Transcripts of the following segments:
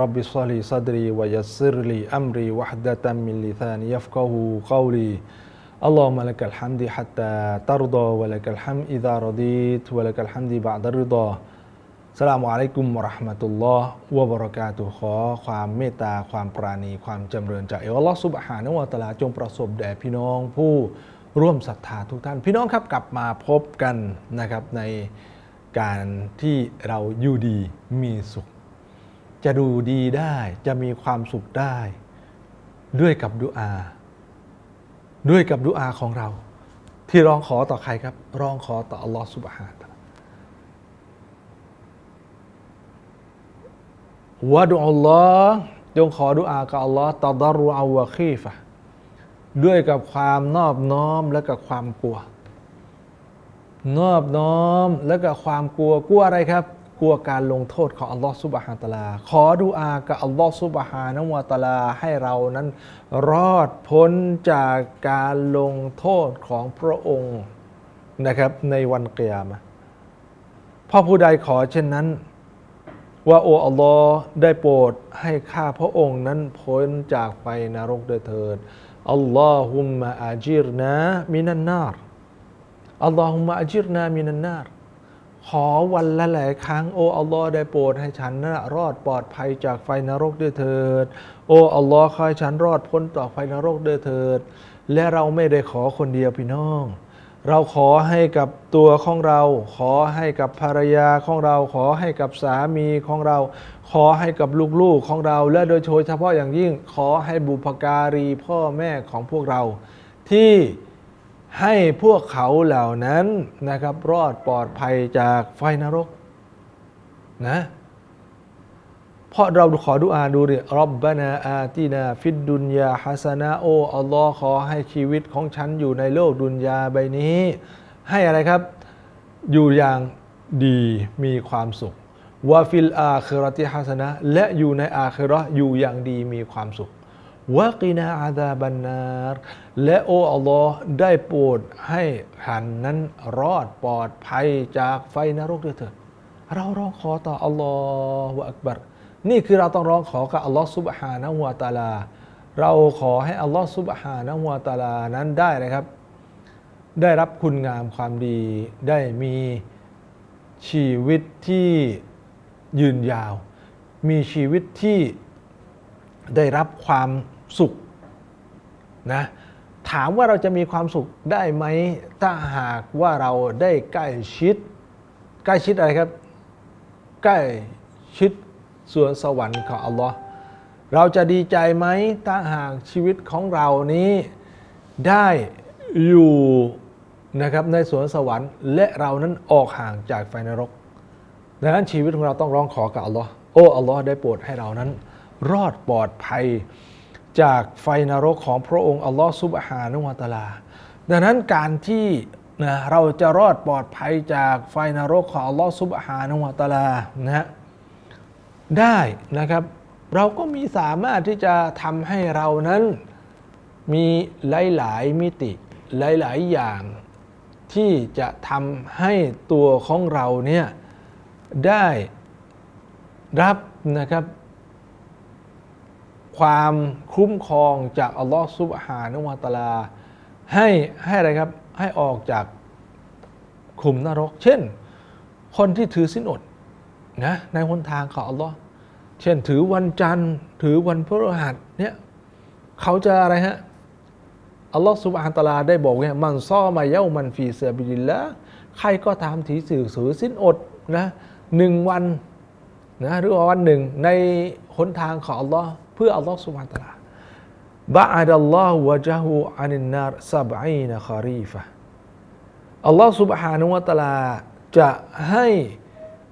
รับบิศลีซัดรีวะยัสซิรลีอัมรีวะฮดะตัมมินลิซานียัฟกะฮูกาวลี اللهم لك الحمد حتى ترضى ولك الحمد إذا رضيت ولك الحمد بعد الرضا สลามอะลัยกุมวะเราะห์มะตุลลอฮ์วะบะเราะกาตุฮ์ขอความเมตตาความปราณี ความจำเริญจากอัลลอฮ์ซุบฮานะฮูวะตะอาลาจงประสบแด่พี่น้องผู้ร่วมศรัทธาทุกท่าน พี่น้องครับกลับมาพบกันนะครับในการที่เราอยู่ดีมีสุข จะดูดีได้จะมีความสุขได้ ด้วยกับดุอา ด้วยกับดุอาของเรา ที่ร้องขอต่อใครครับ ร้องขอต่ออัลลอฮ์ซุบฮานะวะตะอาดุอัลลอฮ์จงขอดุอากับอัลลอฮ์ตะดารุอาวะคีฟะด้วยกับความนอบน้อมและกับความกลัว นอบน้อมและกับความกลัวกลัวอะไรครับ กลัวการลงโทษของอัลลอฮ์ซุบฮานตะลา ขอดุอากับอัลลอฮ์ซุบฮานะวะตะลาให้เรานั้นรอดพ้นจากการลงโทษของพระองค์นะครับในวันเกียรมะพราะผู้ใดขอเช่นนั้น ว่าโอ้อัลลอฮ์ได้โปรดให้ข้าพระองค์นั้นพ้นจากไฟนรกด้วยเถิดอัลลอฮุมมะอาจิรนะมินันนารอัลลอฮุมมะอาจิรนะมินันนาร ขอวันละหลายครั้งโอ้อัลลอฮ์ได้โปรดให้ฉันนั้นรอดปลอดภัยจากไฟนรกด้วยเถิด โอ้อัลลอฮ์ขอให้ฉันรอดพ้นต่อไฟนรกด้วยเถิด และเราไม่ได้ขอคนเดียวพี่น้อง เราขอให้กับตัวของเรา ขอให้กับภรรยาของเรา ขอให้กับสามีของเรา ขอให้กับลูกๆของเรา และโดยเฉพาะอย่างยิ่งขอให้บุพการีพ่อแม่ของพวกเรา ที่ ให้พวกเขาเหล่านั้นนะครับ รอดปลอดภัยจากไฟนรกนะเพราะเราขอดุอาดูดิรับบานาอาตินา ฟิดดุนยาฮัสนะโออัลลอฮ์ขอให้ชีวิตของฉันอยู่ในโลกดุนยาใบนี้ ให้อะไรครับ อยู่อย่างดีมีความสุขวาฟิลอาครติฮัสนะและอยู่ในอาคราอยู่อย่างดีมีความสุข วะกินาอาดาบันนารและโออัลลอฮ์ได้โปรดให้ฉันนั้นรอดปลอดภัยจากไฟนรกด้วยเถิดเราร้องขอต่ออัลลอฮฺอักบัรนี่คือเราต้องร้องขอกับอัลลอฮฺซุบฮานะฮูวะตาลา เราขอให้อัลลอฮฺซุบฮานะฮูวะตาลานั้นได้นะครับ ได้รับคุณงามความดีได้มีชีวิตที่ยืนยาว มีชีวิตที่ได้รับความ สุขนะถามว่าเราจะมีความสุขได้ไหม ถ้าหากว่าเราได้ใกล้ชิด ใกล้ชิดอะไรครับ ใกล้ชิดส่วนสวรรค์ของอัลลอฮ์เราจะดีใจไหมถ้าหากชีวิตของเรานี้ได้อยู่นะครับในสวนสวรรค์และเรานั้นออกห่างจากไฟนรกดังนั้นชีวิตของเราต้องร้องขอกับอัลลอฮ์โอ้อัลลอฮ์ได้โปรดให้เรานั้น รอดปลอดภัย จากไฟนรกของพระองค์อัลลอฮ์ซุบฮานุวะตะอาลา ดังนั้นการที่นะเราจะรอดปลอดภัยจากไฟนรกของอัลลอฮ์ซุบฮานุวะตะอาลานะฮะได้นะครับ เราก็มีสามารถที่จะทำให้เรานั้นมีหลาย ๆ มิติหลาย ๆ อย่างที่จะทำให้ตัวของเราเนี่ยได้รับนะครับ ความคุ้มครองจากอัลลอฮฺซุบฮานุวะตะอาลา ให้ให้อะไรครับให้ออกจากขุมนรก เช่น คนที่ถือสินอดนะในหนทางของอัลลอฮ์เช่น ถือวันจันทร์ ถือวันพฤหัสเนี่ยเขาจะอะไรฮะอัลลอฮ์สุบฮานตะอาลาได้บอกว่ามันซ่อมาเย้ามันฟีเซบิลิละใครก็ตามที่สื่อสือสิ้นอดนะหนึ่งวันนะหรือว่าวันหนึ่งในหนทางของอัลลอฮ์ เพื่ออัลลอฮ์สุบานตะลาบะอาดัลลอฮ์วะจาฮูอานินนารซับอีนคารีฟะอัลลอฮ์สุบฮานุวะตะลาจะให้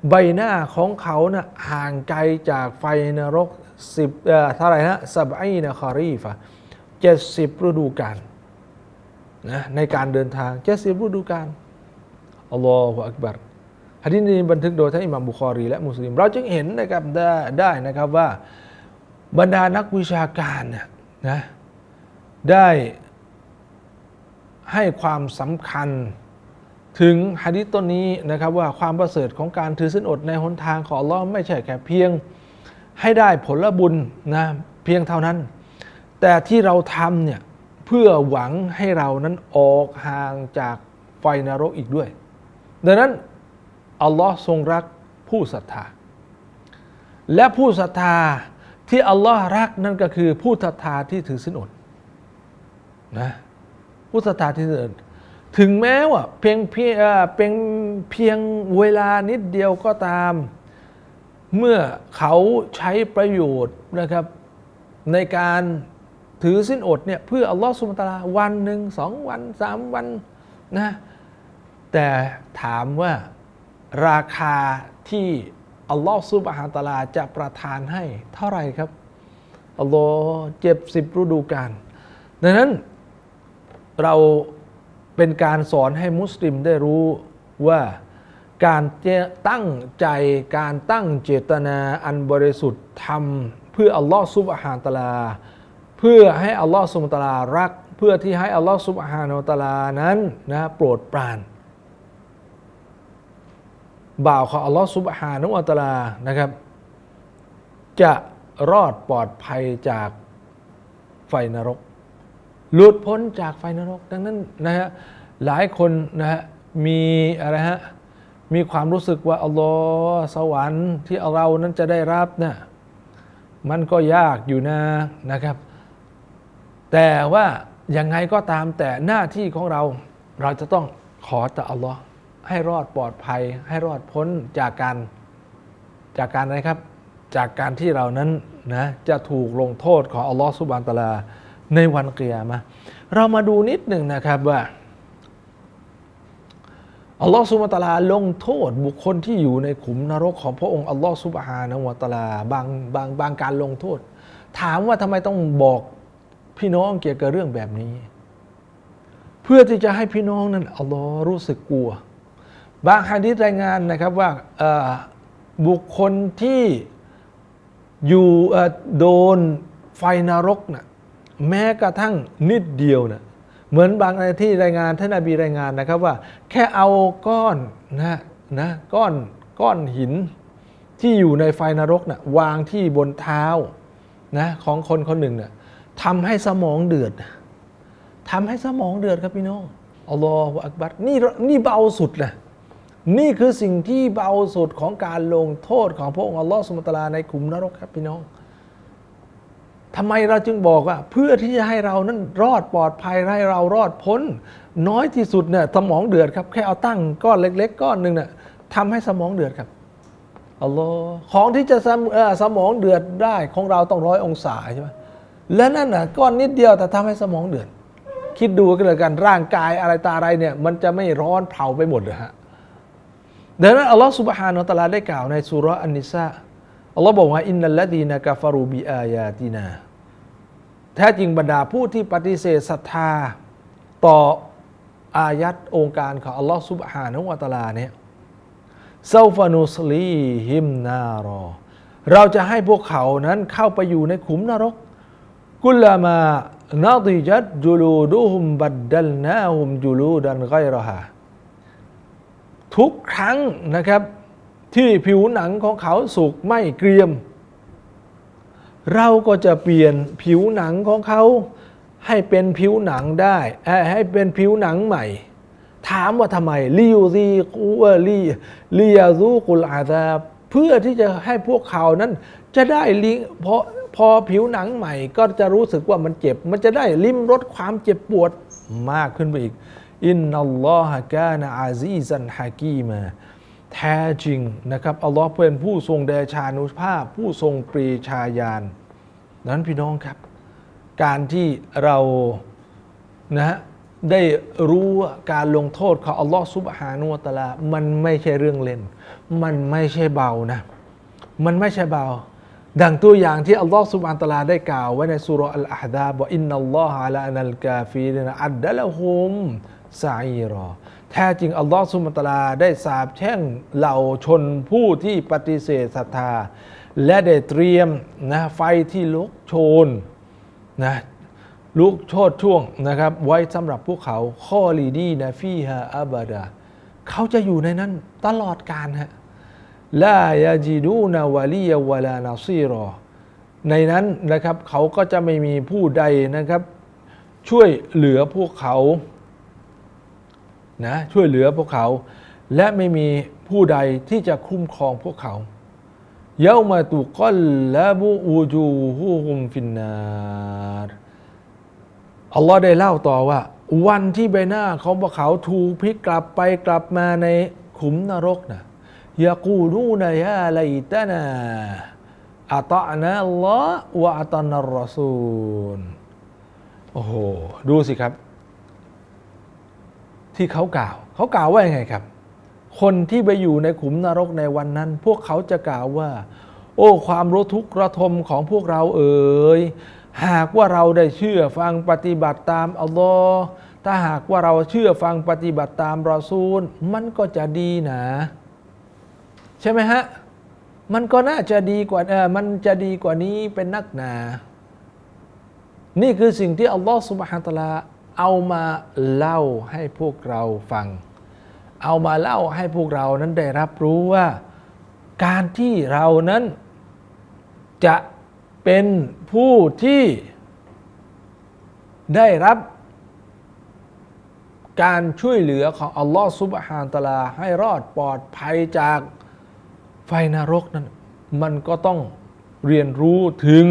ใบหน้าของเขานะ่ะห่างไกลจากไฟนรกสิบเอ่อเท่าไรนะซับอีนคารีฟะเจ็ดสิบฤดูกาลนะในการเดินทางเจ็ดสิบฤดูกาลอัลลอฮฺอักบัรฮะดีษนี้บันทึกโดยท่านอิหม่ามบุคอรีและมุสลิม เราจึงเห็นนะครับได้ได้นะครับว่า บรรดานักวิชาการเนี่ยนะได้ให้ความสำคัญถึงฮะดิษต้นนี้นะครับว่าความประเสริฐของการถือศีลอดในหนทางของอัลลอฮ์ไม่ใช่แค่เพียงให้ได้ผลบุญนะเพียงเท่านั้น แต่ที่เราทำเนี่ยเพื่อหวังให้เรานั้นออกห่างจากไฟนรกอีกด้วย ดังนั้นอัลลอฮ์ทรงรักผู้ศรัทธา และผู้ศรัทธา ที่อัลลอฮ์รักนั่นก็คือผู้ศรัทธาที่ถือศีลอดนะผู้ศรัทธาที่ถือศีลถึงแม้ว่าเพียงเพียงเป็นเพียงเวลานิดเดียวก็ตาม เมื่อเขาใช้ประโยชน์นะครับในการถือสิ้นอดเนี่ยเพื่ออัลลอฮฺสุบฮาตาลาวันหนึ่งสองวันสามวันนะแต่ถามว่าราคาที่ อัลลอฮฺสุบฮานตะอาลาจะประทานให้เท่าไหร่ครับอัลลอฮ์เจ็บสิบฤดูกาลดังนั้นเราเป็นการสอนให้มุสลิมได้รู้ว่าการตั้งใจการตั้งเจตนาอันบริสุทธิ์ทำเพื่ออัลลอฮ์ซุบฮานตะอาลา เพื่อให้อัลลอฮ์ซุบฮานตะอาลารัก เพื่อที่ให้อัลลอฮ์ซุบฮานาตะอาลานั้นนะโปรดปราน บ่าวของอัลลอฮ์ซุบฮานุอัตะลานะครับ จะรอดปลอดภัยจากไฟนรก หลุดพ้นจากไฟนรก ดังนั้นนะฮะหลายคนนะฮะมีอะไรฮะมีความรู้สึกว่าอัลลอฮ์สวรรค์ที่เรานั้นจะได้รับนี่ยมันก็ยากอยู่นะนะครับ แต่ว่ายังไงก็ตามแต่หน้าที่ของเราเราจะต้องขอต่ออัลลอฮ์ ให้รอดปลอดภัย ให้รอดพ้นจากการจากการอะไรครับ จากการที่เรานั้นนะจะถูกลงโทษของอัลลอฮ์สุบานตะลาในวันเกียร์มาเรามาดูนิดหนึ่งนะครับว่าอัลลอฮ์สุบานตะลาลงโทษบุคคลที่อยู่ในขุมนรกของพระองค์อัลลอฮ์สุบฮานะวะตะลาบางบางบางการลงโทษ ถามว่าทำไมต้องบอกพี่น้องเกี่ยวกับเรื่องแบบนี้ เพื่อที่จะให้พี่น้องนั้นอัลลอฮ์รู้สึกกลัว บางฮะดิษรายงานนะครับว่าบุคคลที่อยู่โดนไฟนรกนะ่ะแม้กระทั่งนิดเดียวนะเหมือนบางที่รายงานท่านนบีรายงานนะครับว่า แค่เอาก้อนนะนะก้อนก้อนหินที่อยู่ในไฟนรกนะ่ะวางที่บนเท้านะของคนคนหนึ่งนะ่ะทำให้สมองเดือดทำให้สมองเดือดครับพี่น้องอัลลอฮฺอักบัรนี่นี่เบาสุดนะ นี่คือสิ่งที่เบาสุดของการลงโทษของพระองค์อัลลอฮฺสุลตาราในขุมนรกครับพี่น้องทำไมเราจึงบอกว่า เพื่อที่จะให้เรานั้นรอดปลอดภัยให้เรารอดพ้น น้อยที่สุดเนี่ยสมองเดือดครับ แค่เอาตั้งก้อนเล็ก ๆ ก้อนหนึ่งเนี่ยทำให้สมองเดือดครับอัลลอฮ์ของที่จะสมองเดือดได้ของเราต้องร้อยองศาใช่ไหมและนั่นน่ะก้อนนิดเดียวแต่ทำให้สมองเดือดคิดดูกันเลยกันร่างกายอะไรตาอะไรเนี่ย มันจะไม่ร้อนเผาไปหมดเลยฮะ ดังนั้นอัลลอฮ์สุบฮานาอัลตะลาได้กล่าวในสุรอันนิสาอัลลอฮ์บอกว่าอินนัลลดีนกาฟารูบิอายาตินาแท้จริงบรรดาผู้ที่ปฏิเสธศรัทธาต่ออายัดองค์การของอัลลอฮ์สุบฮานุอัตลาเนี่ยเซาฟานุสลีฮิมนารอ เราจะให้พวกเขานั้นเข้าไปอยู่ในขุมนรก กุลามานาดิจัดจูลูดูฮุมบัดดัลนาฮุมจูลูดันไกรฮา ทุกครั้งนะครับที่ผิวหนังของเขาสุกไม่เกรียม เราก็จะเปลี่ยนผิวหนังของเขาให้เป็นผิวหนังได้ให้เป็นผิวหนังใหม่ ถามว่าทำไมลิยูซีกูลีลียาซูกุลอาซาเพื่อที่จะให้พวกเขานั้นจะได้ลิพอพอผิวหนังใหม่ ก็จะรู้สึกว่ามันเจ็บ มันจะได้ลิ้มรสความเจ็บปวดมากขึ้นไปอีก อินนัลลอฮะกานะอาซีซันฮากีมาแท้จริงนะครับอัลลอฮ์เป็นผู้ทรงเดชานุภาพ ผู้ทรงปรีชาญาณนั้นพี่น้องครับ การที่เรานะได้รู้การลงโทษของอัลลอฮ์ซุบฮานุวตะลา มันไม่ใช่เรื่องเล่น มันไม่ใช่เบานะ มันไม่ใช่เบา ดังตัวอย่างที่อัลลอฮ์ซุบฮานุตะลาได้กล่าวไว้ในสุรอัลอาฮดาบว่าอินนัลลอฮะละนัลกาฟีรนอัดดะละฮุม ซาอีรอ แท้จริง อัลลอฮ์ซุบานตลาได้สาบแช่งเหล่าชนผู้ที่ปฏิเสธศรัทธา และได้เตรียมนะไฟที่ลุกโชนนะลุกโชดช่วงนะครับ ไว้สำหรับพวกเขาข้อลีดีนะฟีฮาอับดาเขาจะอยู่ในนั้นตลอดกาลฮะลายาจิดูนาวาลียวะลานาซีรอ ในนั้นนะครับเขาก็จะไม่มีผู้ใดนะครับ ช่วยเหลือพวกเขา นะช่วยเหลือพวกเขา และไม่มีผู้ใดที่จะคุ้มครองพวกเขาเยามาตุกลละบุอูจูฮูฮุมฟินนาร์อัลลอฮ์ได้เล่าต่อว่า วันที่ใบหน้าของพวกเขาถูกพลิกกลับไปกลับมาในขุมนรกนะยากูนูนยาไลตานาอัตอนาอัลลอฮ์วะอัตอนัรรอซูลโอ้โห ดูสิครับ ที่เขากล่าว เขากล่าวว่ายังไงครับ คนที่ไปอยู่ในขุมนรกในวันนั้น พวกเขาจะกล่าวว่า โอ้ ความรู้ทุกข์ระทมของพวกเราเอ๋ยหากว่าเราได้เชื่อฟังปฏิบัติตามอัลลอฮ์ถ้าหากว่าเราเชื่อฟังปฏิบัติตามรอซูล มันก็จะดีนะ ใช่ไหมฮะ มันก็น่าจะดีกว่าเออมันจะดีกว่านี้เป็นนักหนา นี่คือสิ่งที่อัลลอฮ์สุบฮานตะลา เอามาเล่าให้พวกเราฟัง เอามาเล่าให้พวกเรานั้นได้รับรู้ว่า การที่เรานั้น จะเป็นผู้ที่ได้รับการช่วยเหลือของอัลลอฮ์ซุบฮานตะลาให้รอดปลอดภัยจากไฟนรกนั้น มันก็ต้องเรียนรู้ถึง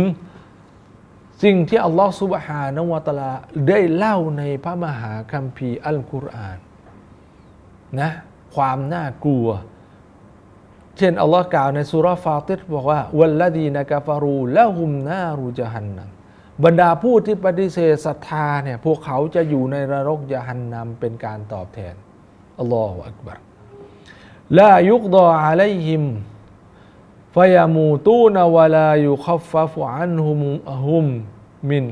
สิ่งที่อัลลอฮ์ซุบฮานวะตะลาได้เล่าในพระมหาคัมภีร์อัลกุรอานนะความน่ากลัว เช่นอัลลอฮ์กล่าวในสุราฟาติรบอกว่าวัลลดีนกาฟารูละหุมนารูจฮันนัมบรรดาผู้ที่ปฏิเสธศรัทธาเนี่ยพวกเขาจะอยู่ในนรกยะฮันนัมเป็นการตอบแทนอัลลอฮฺอักบัรลายุกดออะลัยฮิมฟยามูตูนวะลายุคฟฟัฟอันฮุมฮุม มิน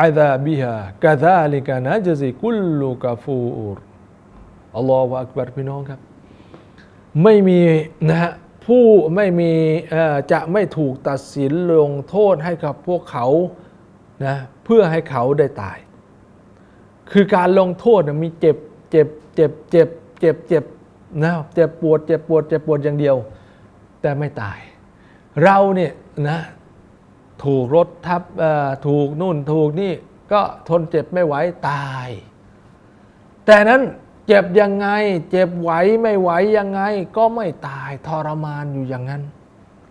อาดาบิฮะกะซาลิกะนะจซิกุลลุกะฟูรอัลลอฮฺอักบัรพี่น้องครับ ไม่มีนะฮะผู้ไม่มีจะไม่ถูกตัดสินลงโทษให้กับพวกเขานะเพื่อให้เขาได้ตาย คือการลงโทษมีเจ็บเจ็บเจ็บเจ็บเจ็บเจ็บนะเจ็บปวดเจ็บปวดเจ็บปวดอย่างเดียว แต่ไม่ตาย เราเนี่ยนะ ถูกรถทับถูกนู่นถูกนี่ก็ทนเจ็บไม่ไหวตาย แต่นั้นเจ็บยังไง เจ็บไหวไม่ไหวยังไง ก็ไม่ตายทรมานอยู่อย่างนั้น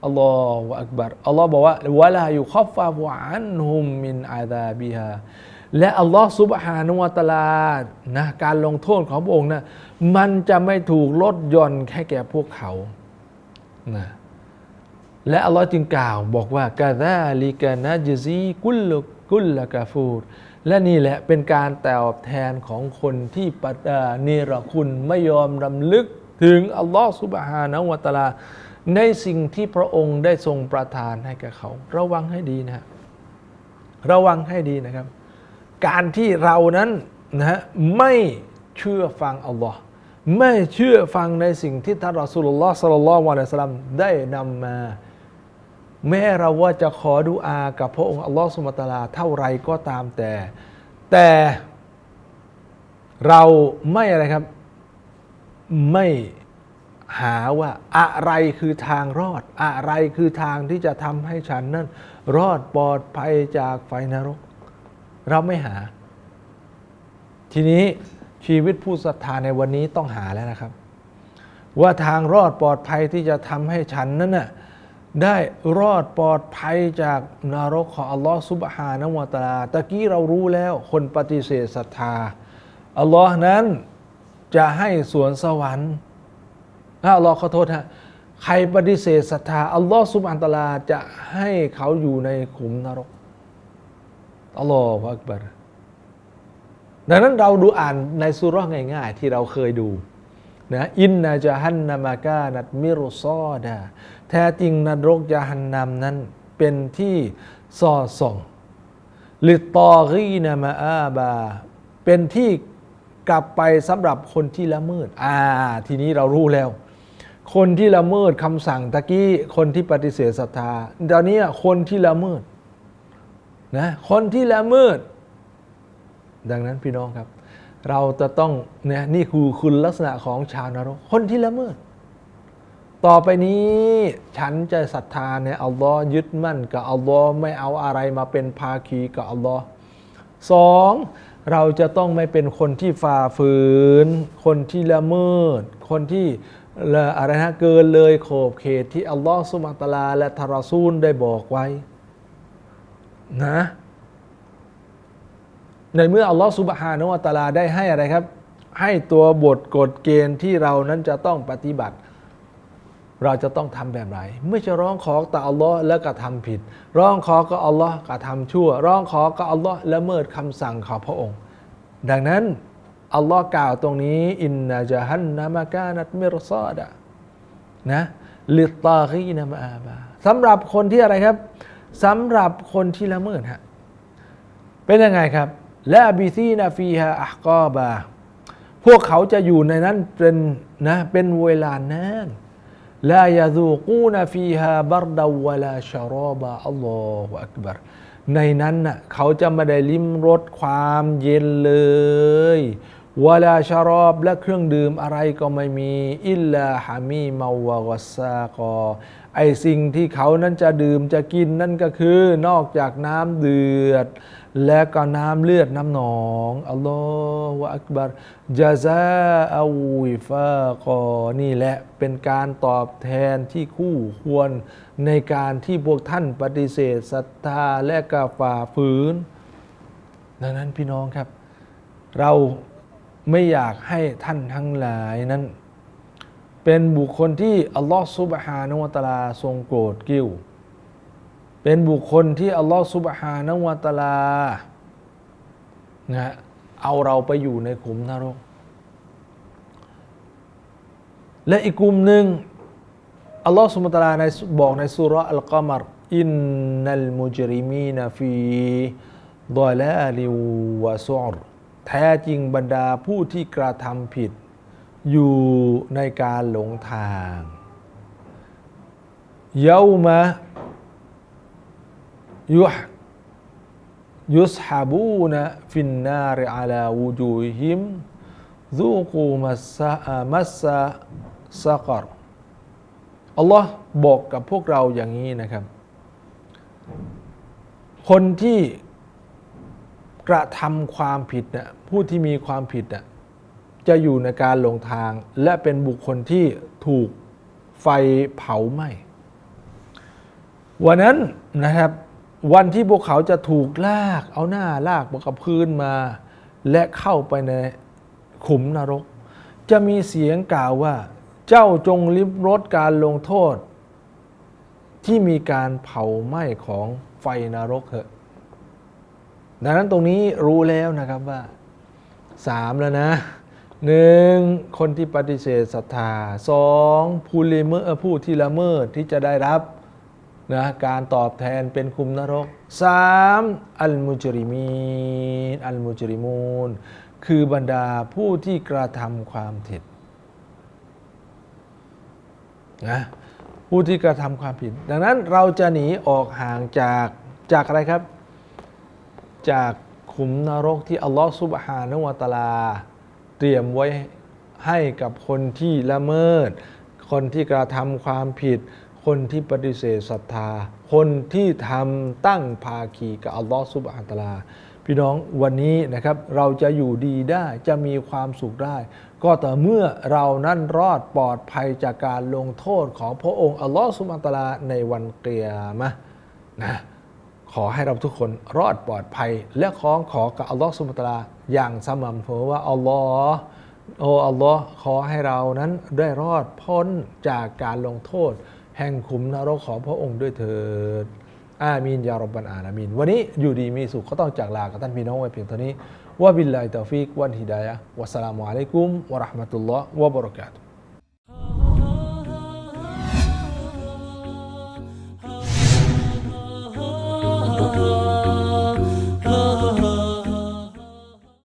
อัลลอฮฺอักบัรอัลลอฮ์บอกว่าวะลาอยู่คอฟฟาหวานฮุมมินอาดาบิฮาและอัลลอฮ์ซุบฮานุวะตะลานะการลงโทษของพระองค์นะมันจะไม่ถูกลดหย่อนแค่แก่พวกเขานะ และอัลลอฮ์จึงกล่าวบอกว่ากาซาลิกานะจซีกุลกุลกาฟูรและนี่แหละเป็นการตอบแทนของคนที่ปเนรคุณไม่ยอมรำลึกถึงอัลลอฮฺสุบฮานะวะตะลา ในสิ่งที่พระองค์ได้ทรงประทานให้กับเขา ระวังให้ดีนะระวังให้ดีนะครับ การที่เรานั้นนะฮะไม่เชื่อฟังอัลลอฮ์ไม่เชื่อฟังในสิ่งที่ท่านรอสุลลอฮ์สัลลัลลอฮุอะลัยฮิสลามได้นำมา แม้เราว่าจะขอดุอากับพระองค์อัลลอฮ์สุมตาลาเท่าไรก็ตามแต่ แต่เราไม่อะไรครับ ไม่หาว่าอะไรคือทางรอด อะไรคือทางที่จะทำให้ฉันนั้น รอดปลอดภัยจากไฟนรก เราไม่หา ทีนี้ชีวิตผู้ศรัทธาในวันนี้ต้องหาแล้วนะครับ ว่าทางรอดปลอดภัยที่จะทำให้ฉันนั้นน่ะ ได้รอดปลอดภัยจากนรกของอัลลอฮ์ซุบฮานะวะตะลาตะกี้เรารู้แล้วคนปฏิเสธศรัทธาอัลลอฮ์นั้นจะให้สวนสวรรค์อัลลอฮ์ขอโทษฮะใครปฏิเสธศรัทธาอัลลอฮ์ซุบฮานตะลาจะให้เขาอยู่ในขุมนรกอัลลอฮฺอักบารดังนั้นเราดูอ่านในสุราง่าย ๆ ที่เราเคยดูนะอินนาจะฮันนามากานัดมิรุซอดา แท้จริงนรกยาหันนำนั้นเป็นที่สอดส่องลิตอรีนามาอาบา เป็นที่กลับไปสำหรับคนที่ละเมิด อ่า ทีนี้เรารู้แล้ว คนที่ละเมิดคำสั่งตะกี้ คนที่ปฏิเสธศรัทธาตอนนี้คนที่ละเมิดนะคนที่ละเมิด ดังนั้นพี่น้องครับ เราจะต้องเนี่ยนี่คือคุณลักษณะของชาวนรก คนที่ละเมิด ต่อไปนี้ฉันจะศรัทธาในอัลลอฮ์ยึดมั่นกับอัลลอฮ์ไม่เอาอะไรมาเป็นภาคีกับอัลลอฮ์สองเราจะต้องไม่เป็นคนที่ฝ่าฝืน คนที่ละเมิด คนที่ละอะไรนะเกินเลยขอบเขตที่อัลลอฮ์สุมาตลา และทารอซูลได้บอกไว้นะในเมื่ออัลลอฮ์สุบฮานะฮูวะตะอาลาได้ให้อะไรครับ ให้ตัวบทกฎเกณฑ์ที่เรานั้นจะต้องปฏิบัติ เราจะต้องทำแบบไหนไม่จะร้องขอต่ออัลลอฮ์แล้วก็ทำผิด ร้องขอกับอัลลอฮ์ก็ทำชั่ว ร้องขอกับอัลลอฮ์ละเมิดคำสั่งของพระองค์ ดังนั้นอัลลอฮ์กล่าวตรงนี้อินนาจฮันนามากานัตมิรซอดะนะลิตตากีนามาอาบาสำหรับคนที่อะไรครับสำหรับคนที่ละเมิดฮะเป็นยังไงครับและบิซีนาฟีฮาอักอบบาพวกเขาจะอยู่ในนั้นเป็นนะเป็นเวลานาน ลายาซูกูนฟีฮาบารดาวลาชารอบาอัลลอฮฺอักบารในนั้นน่ะเขาจะไม่ได้ลิ้มรสความเย็นเลยวลาชารอบและเครื่องดื่มอะไรก็ไม่มี อิลลาฮามีมาวะกัสซากอไอสิ่งที่เขานั้นจะดื่มจะกินนั่นก็คือนอกจากน้ำเดือด และก็น้ำเลือดน้ำหนอง อัลลอฮฺอักบารจาซาอาวิฟากอนี่แหละเป็นการตอบแทนที่คู่ควรในการที่พวกท่านปฏิเสธศรัทธาและก็ฝ่าฝืน ดังนั้นพี่น้องครับ เราไม่อยากให้ท่านทั้งหลายนั้น เป็นบุคคลที่อัลลอฮฺซุบฮานะฮูวะตาลาทรงโกรธกิ้ว เป็นบุคคลที่อัลลอฮฺซุบฮานะฮูวะตาลานะเอาเราไปอยู่ในขุมนรก และอีกกลุ่มหนึ่งอัลลอฮฺสุบฮานวะตะอาลาในบอกในสุราอัลกัมรอินนัลมุจริมีนฟีดอลาลิวะซุรแท้จริงบรรดาผู้ที่กระทำผิด อยู่ในการหลงทางเยามะ ยุฮยุสฮาบูนฟินนาริอาลาวูจูฮิมซูกูมัสซะมัสซะซักรอัลลอฮ์บอกกับพวกเราอย่างนี้นะครับ คนที่กระทำความผิดนะผู้ที่มีความผิดนะจะอยู่ในการหลงทาง และเป็นบุคคลที่ถูกไฟเผาไหม้วันนั้นนะครับ วันที่พวกเขาจะถูกลาก เอาหน้าลากบกับพื้นมา และเข้าไปในขุมนรก จะมีเสียงกล่าวว่า เจ้าจงลิบรสการลงโทษ ที่มีการเผาไหม้ของไฟนรกเถอะดังนั้นตรงนี้รู้แล้วนะครับว่าสามแล้วนะหนึ่งคนที่ปฏิเสธศรัทธาสองผู้ละเมิดเอ่อผู้ที่ละเมิดที่จะได้รับ นะการตอบแทนเป็นคุมนรกสามอัลมุจริมีนอัลมุจริมูนคือบรรดาผู้ที่กระทำความผิดนะผู้ที่กระทำความผิด ดังนั้นเราจะหนีออกห่างจากจากอะไรครับ จากขุมนรกที่อัลลอฮฺซุบฮานะฮูวะตาลา เตรียมไว้ให้กับคนที่ละเมิด คนที่กระทำความผิด คนที่ปฏิเสธศรัทธา คนที่ทำตั้งภาคีกับอัลลอฮฺซุบฮานตาลา พี่น้องวันนี้นะครับเราจะอยู่ดีได้จะมีความสุขได้ ก็แต่เมื่อเรานั้นรอดปลอดภัยจากการลงโทษของพระองค์อัลลอฮฺซุบฮานตาลาในวันเกียามะนะขอให้เราทุกคนรอดปลอดภัย และขอขอกับอัลลอฮฺสุบฮานตาลาอย่างสม่ำเสมอว่าอัลลอฮ์โอ้อัลลอฮ์ขอให้เรานั้นได้รอดพ้นจากการลงโทษ แห่งขุมนรกของพระองค์ด้วยเถิดอามีนยารบบันอาลามีน วันนี้อยู่ดีมีสุขก็ต้องจากลากับท่านพี่น้องไว้เพียงเท่านี้ว่าบิลลาฮิตาฟิกวันฮิดายะวัสสลามุอะลัยกุมวะราะห์มะตุลลอฮ์วะบะเราะกาตุ